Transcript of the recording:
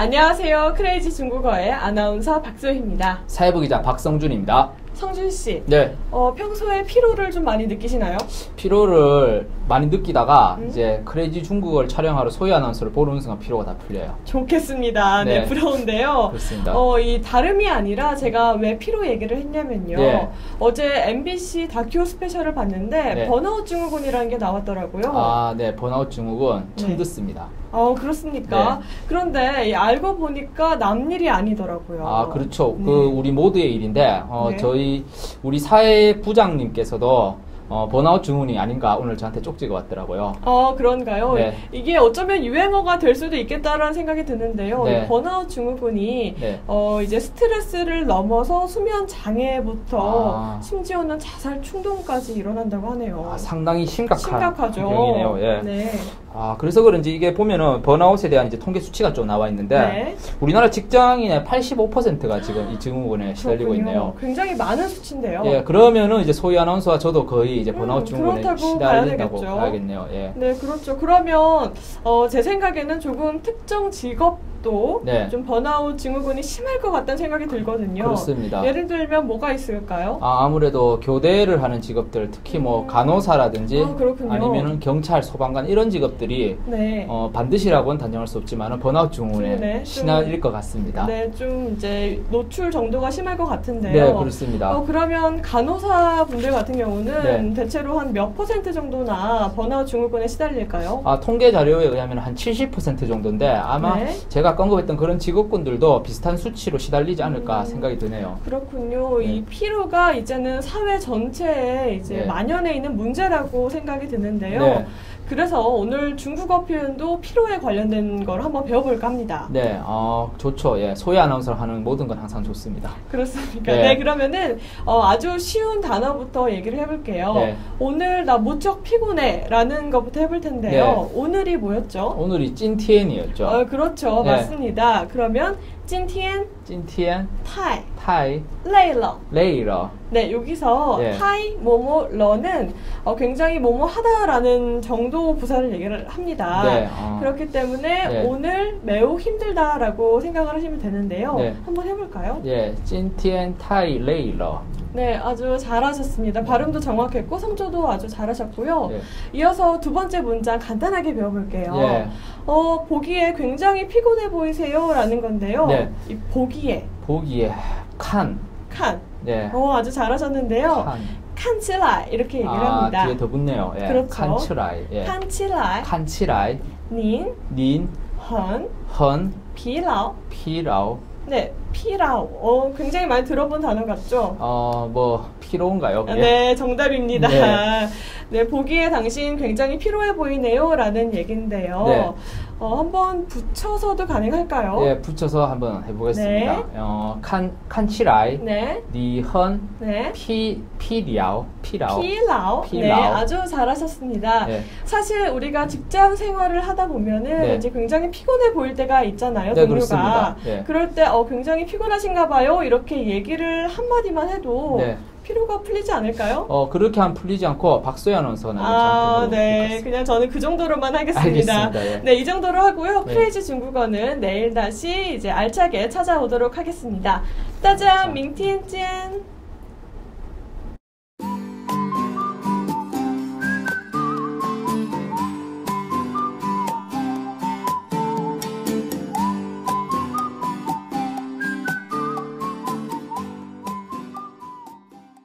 안녕하세요. 크레이지 중국어의 아나운서 박소희입니다. 사회부 기자 박성준입니다. 성준 씨, 네, 어, 평소에 피로를 좀 많이 느끼시나요? 피로를 많이 느끼다가 음? 이제 크레이지 중국어를 촬영하러 소희 아나운서를 보는 순간 피로가 다 풀려요. 좋겠습니다. 네, 네. 부러운데요. 그렇습니다. 어, 이 다름이 아니라 제가 왜 피로 얘기를 했냐면요. 네. 어제 MBC 다큐 스페셜을 봤는데 네. 번아웃 증후군이라는 게 나왔더라고요. 아, 네, 번아웃 증후군 처음 네. 듣습니다. 어, 그렇습니까? 네. 그런데 이 알고 보니까 남 일이 아니더라고요. 아, 그렇죠. 네. 그 우리 모두의 일인데 어, 네. 저희 우리 사회 부장님께서도 어, 번아웃 증후군이 아닌가 오늘 저한테 쪽지가 왔더라고요. 어, 그런가요? 네. 이게 어쩌면 유행어가 될 수도 있겠다라는 생각이 드는데요. 네. 이 번아웃 증후군이 네. 어, 이제 스트레스를 넘어서 수면 장애부터 아. 심지어는 자살 충동까지 일어난다고 하네요. 아, 상당히 심각한 심각하죠. 병이네요. 예. 네. 아, 그래서 그런지 이게 보면은 번아웃에 대한 이제 통계 수치가 좀 나와 있는데 네. 우리나라 직장인의 85%가 지금 이 증후군에 시달리고 그렇군요. 있네요. 굉장히 많은 수치인데요. 예, 그러면은 이제 소희 아나운서와 저도 거의 이제 음, 번아웃 증후군에 그렇다고 시달린다고 봐야 되겠죠. 봐야겠네요. 예. 네, 그렇죠. 그러면 어, 제 생각에는 조금 특정 직업 도 네. 좀 번아웃 증후군이 심할 것 같다는 생각이 들거든요. 그렇습니다. 예를 들면 뭐가 있을까요? 아, 아무래도 교대를 하는 직업들, 특히 뭐 음. 간호사라든지 아. 아니면은 경찰, 소방관 이런 직업들이 네. 어, 반드시라고는 단정할 수 없지만 번아웃 증후군에 네, 좀- 시달릴 것 같습니다. 네, 좀 이제 노출 정도가 심할 것 같은데요. 네, 그렇습니다. 어, 그러면 간호사 분들 같은 경우는 네. 대체로 한 몇 퍼센트 정도나 번아웃 증후군에 시달릴까요? 아, 통계 자료에 의하면 한 70% 정도인데 아마 네. 제가 언급했던 그런 직업군들도 비슷한 수치로 시달리지 않을까 음. 생각이 드네요. 그렇군요. 네. 이 피로가 이제는 사회 전체에 이제 네. 만연해 있는 문제라고 생각이 드는데요. 네. 그래서 오늘 중국어 표현도 피로에 관련된 걸 한번 배워볼까 합니다. 네, 어, 좋죠. 예, 소희 아나운서가 하는 모든 건 항상 좋습니다. 그렇습니까? 네. 네, 그러면은 어, 아주 쉬운 단어부터 얘기를 해볼게요. 네. 오늘 나 무척 피곤해라는 것부터 해볼 텐데요. 네. 오늘이 뭐였죠? 오늘이 찐티엔이었죠. 어, 그렇죠, 네. 맞습니다. 그러면 今天 찐티엔 타이 타이 레일러 레이러 네 여기서 예. 타이 뭐뭐 러는 어, 굉장히 뭐뭐 하다라는 정도 부사를 얘기를 합니다. 네, 어. 그렇기 때문에 네. 오늘 매우 힘들다라고 생각을 하시면 되는데요. 네. 한번 해볼까요? 예, 찐티엔 타이 네, 아주 잘하셨습니다. 발음도 정확했고 성조도 아주 잘하셨고요. 예. 이어서 두 번째 문장 간단하게 배워볼게요. 예. 어, 보기에 굉장히 피곤해 보이세요라는 건데요. 네. 이 보기에 보기에 칸. 칸. 네. 어, 아주 잘하셨는데요. 칸. 칸치라이 이렇게 얘기를 아, 합니다. 뒤에 더 붙네요. 예. 그렇죠. 칸치라이. 예. 칸치라이. 칸치라이. 닌. 닌. 헌. 헌. 피라오. 피라오. 네, 피라오. 어, 굉장히 많이 들어본 단어 같죠? 어, 뭐, 피로인가요? 그게? 네, 정답입니다. 네. 네. 보기에 당신 굉장히 피로해 보이네요. 라는 얘긴데요. 네. 어, 한번 붙여서도 가능할까요? 예, 붙여서 한번 해보겠습니다. 네. 어, 칸, 칸치라이, 네. 니헌, 네. 피, 피리아오, 피라오. 피라오. 네. 아주 잘하셨습니다. 네. 사실 우리가 직장 생활을 하다 보면은 네. 이제 굉장히 피곤해 보일 때가 있잖아요, 네, 동료가. 그렇습니다. 네. 그럴 때 어, 굉장히 피곤하신가 봐요. 이렇게 얘기를 한마디만 해도 네. 피로가 풀리지 않을까요? 어 그렇게 안 풀리지 않고 박소희 아나운서가 아네 그냥 저는 그 정도로만 하겠습니다. 알겠습니다. 예. 네이 정도로 하고요. 네. 크레이지 중국어는 내일 다시 이제 알차게 찾아오도록 하겠습니다. 따장 밍틴 찐.